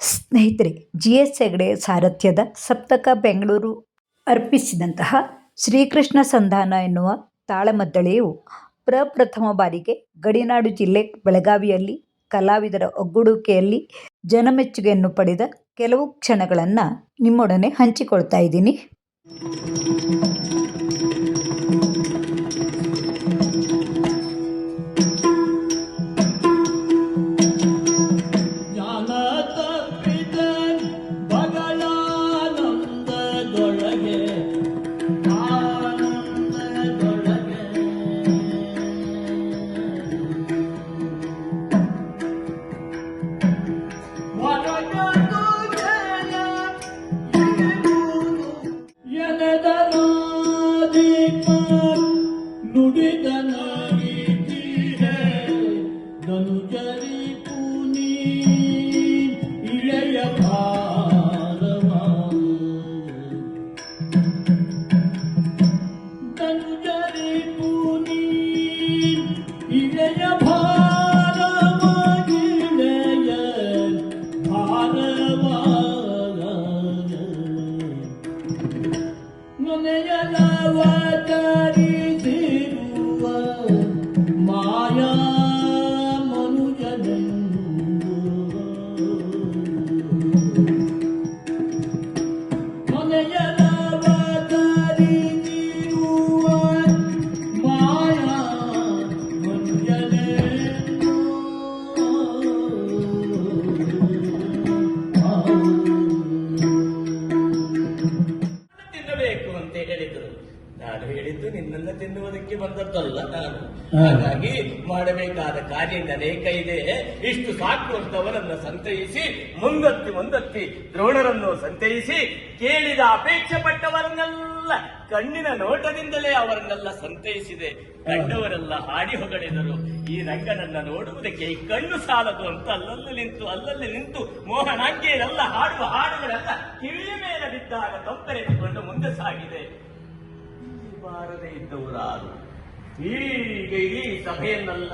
ಸ್ನೇಹಿತರೆ G S Hegde ಸಾರಥ್ಯದ ಸಪ್ತಕ ಬೆಂಗಳೂರು ಅರ್ಪಿಸಿದಂತಹ ಶ್ರೀಕೃಷ್ಣ ಸಂಧಾನ ಎನ್ನುವ ತಾಳಮದ್ದಳೆಯು ಪ್ರಪ್ರಥಮ ಬಾರಿಗೆ ಗಡಿನಾಡು ಜಿಲ್ಲೆ ಬೆಳಗಾವಿಯಲ್ಲಿ ಕಲಾವಿದರ ಒಗ್ಗೂಡುವಿಕೆಯಲ್ಲಿ ಜನಮೆಚ್ಚುಗೆಯನ್ನು ಪಡೆದ ಕೆಲವು ಕ್ಷಣಗಳನ್ನು ನಿಮ್ಮೊಡನೆ ಹಂಚಿಕೊಳ್ತಾ ಇದ್ದೀನಿ. 너네가 나와 다리 ತಿನ್ನುವುದಕ್ಕೆ ಬಂದದ್ದಲ್ಲ ನಾನು. ಹಾಗಾಗಿ ಮಾಡಬೇಕಾದ ಕಾರ್ಯ ಅನೇಕ ಇದೆ. ಇಷ್ಟು ಸಾಕು ಅಂತವರನ್ನು ಸಂತೈಸಿ ಮುಂದತ್ತಿ ಮುಂದತ್ತಿ ದ್ರೋಣರನ್ನು ಸಂತೈಸಿ ಕೇಳಿದ ಅಪೇಕ್ಷೆ ಪಟ್ಟವರನ್ನೆಲ್ಲ ಕಣ್ಣಿನ ನೋಟದಿಂದಲೇ ಅವರನ್ನೆಲ್ಲ ಸಂತೈಸಿದೆ. ಕಂಡವರೆಲ್ಲ ಹಾಡಿ ಹೊಗಳಿದರು. ಈ ರಂಗನನ್ನ ನೋಡುವುದಕ್ಕೆ ಈ ಕಣ್ಣು ಸಾಲದು ಅಂತ ಅಲ್ಲಲ್ಲಿ ನಿಂತು ಅಲ್ಲಲ್ಲಿ ನಿಂತು ಮೋಹನಾಂಗೆಯರೆಲ್ಲ ಹಾಡುವ ಹಾಡುಗಳೆಲ್ಲ ಕಿವಿಯ ಮೇಲೆ ಬಿದ್ದಾಗ ತೊಂದರೆ ಮುಂದೆ ಸಾಗಿದೆ. ಬಾರದೆ ಇದ್ದವರಾರು ಹೀಗೆ ಇಡೀ ಸಭೆಯನ್ನೆಲ್ಲ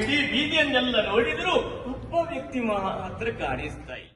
ಇಡೀ ಬೀದಿಯನ್ನೆಲ್ಲ ನೋಡಿದ್ರು ಒಬ್ಬ ವ್ಯಕ್ತಿ ಮಾತ್ರ ಕಾಣಿಸ್ತಾ ಇಲ್ಲ.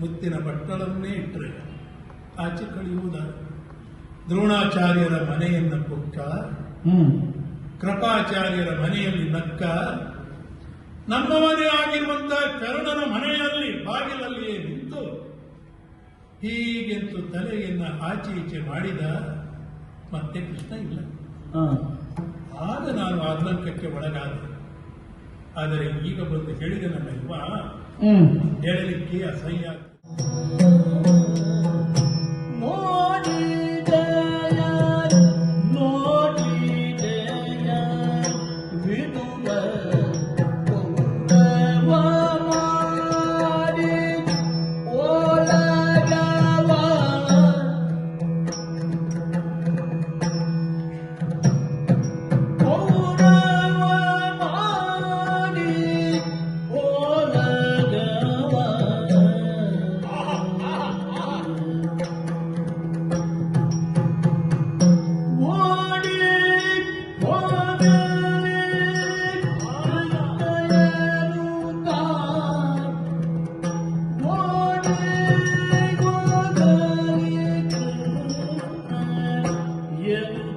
ಮುತ್ತಿನ ಬಟ್ಟಲನ್ನೇ ಇಟ್ಟರೆ ಆಚೆ ಕಳೆಯುವುದ? ದ್ರೋಣಾಚಾರ್ಯರ ಮನೆಯನ್ನ ಕೊಕ್ಕ? ಕೃಪಾಚಾರ್ಯರ ಮನೆಯಲ್ಲಿ ನಕ್ಕ? ನಮ್ಮವನೇ ಆಗಿರುವಂತಹ ಕರ್ಣನ ಮನೆಯಲ್ಲಿ ಬಾಗಿಲಲ್ಲಿಯೇ ನಿಂತು ಹೀಗೆಂತು ತಲೆಯನ್ನ ಆಚೆ ಈಚೆ ಮಾಡಿದ ಮತ್ತೆ ಕೃಷ್ಣ ಇಲ್ಲ. ಆಗ ನಾನು ಆತಂಕಕ್ಕೆ ಒಳಗಾದೆ. ಆದರೆ ಈಗ ಬಂದು ಹೇಳಿದನಲ್ಲಲ್ವಾ ಹೇಳಲಿಕ್ಕೆ ಅಸಹ್ಯ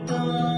Oh.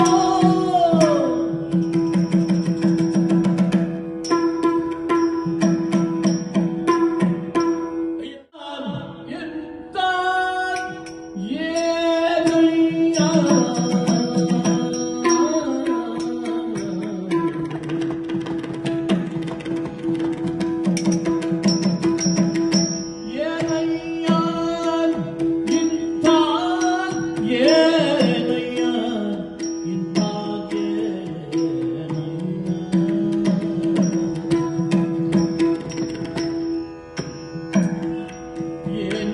Oh.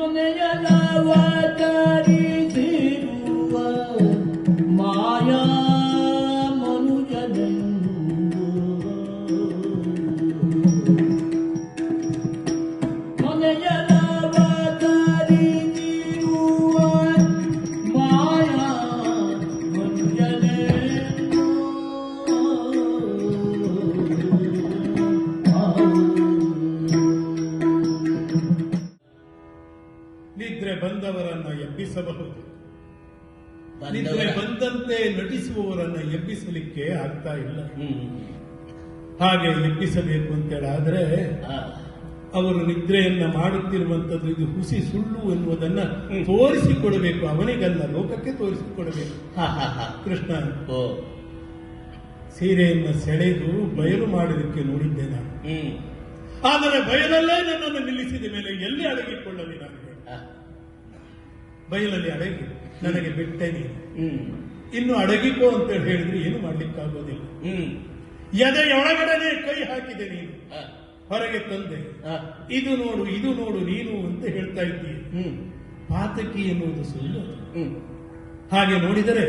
Yeah. ಎಬ್ಬಿಸಬಹುದು. ನಿದ್ರೆ ಬಂದಂತೆ ನಟಿಸುವವರನ್ನ ಎಬ್ಬಿಸಲಿಕ್ಕೆ ಆಗ್ತಾ ಇಲ್ಲ. ಹಾಗೆ ಎಬ್ಬಿಸಬೇಕು ಅಂತೇಳಾದ್ರೆ ಅವರು ನಿದ್ರೆಯನ್ನ ಮಾಡುತ್ತಿರುವಂತದ್ದು ಇದು ಹುಸಿ ಸುಳ್ಳು ಎನ್ನುವುದನ್ನ ತೋರಿಸಿಕೊಡಬೇಕು. ಅವನಿಗಲ್ಲ ಲೋಕಕ್ಕೆ ತೋರಿಸಿಕೊಡಬೇಕು. ಕೃಷ್ಣ ಸೀರೆಯನ್ನ ಸೆಳೆದು ಬಯಲು ಮಾಡಲಿಕ್ಕೆ ನೋಡಿದ್ದೆ ನಾನು. ಆದರೆ ಬಯಲಲ್ಲೇ ನನ್ನನ್ನು ನಿಲ್ಲಿಸಿದ ಮೇಲೆ ಎಲ್ಲಿ ಅಡಗಿಕೊಳ್ಳಲಿ ನನಗೆ ಬಯಲಲ್ಲಿ ಅಡಗಿ ನನಗೆ ಬಿಟ್ಟೆ ನೀನು. ಇನ್ನು ಅಡಗಿಕೋ ಅಂತ ಹೇಳಿದ್ರೆ ಏನು ಮಾಡ್ಲಿಕ್ಕಾಗೋದಿಲ್ಲ. ಎದೆಯೊಳಗಡೆನೆ ಕೈ ಹಾಕಿದೆ ನೀನು. ಹೊರಗೆ ತಂದೆ. ಇದು ನೋಡು ಇದು ನೋಡು ನೀನು ಅಂತ ಹೇಳ್ತಾ ಇದ್ದೀಯ. ಪಾತಕಿ ಎನ್ನುವುದು ಸುಳ್ಳು ಹಾಗೆ ನೋಡಿದರೆ